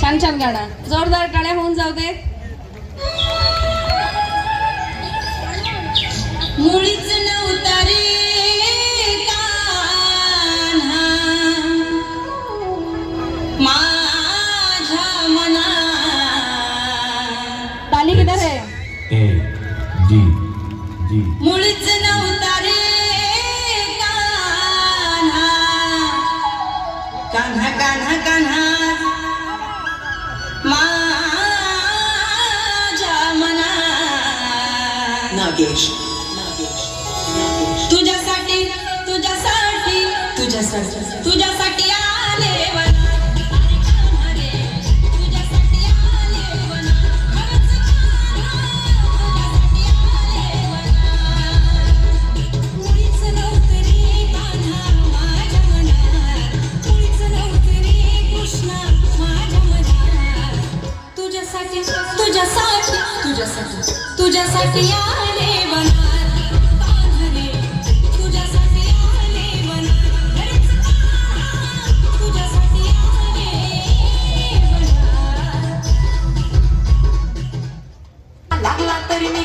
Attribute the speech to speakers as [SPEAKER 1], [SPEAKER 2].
[SPEAKER 1] छान छान गाणं. जोरदार टाळ्या होऊन जाऊ दे. मुळीच नव्हता रे माझ्या मना ताली किधर है
[SPEAKER 2] ए डी जी
[SPEAKER 1] कान्हा कान्हा कान्हा। माझ्या मना
[SPEAKER 3] नागेश। नागेश। नागेश
[SPEAKER 1] तुझ्यासाठी तुझ्यासाठी तुझ्यासाठी तुझ्यासाठी तुझ्यासाठी तुझ्यासाठी तुझ्यासाठी तुझ्यासाठी आले वनात तुझ्यासाठी तुझ्यासाठी
[SPEAKER 3] लागला तरी मी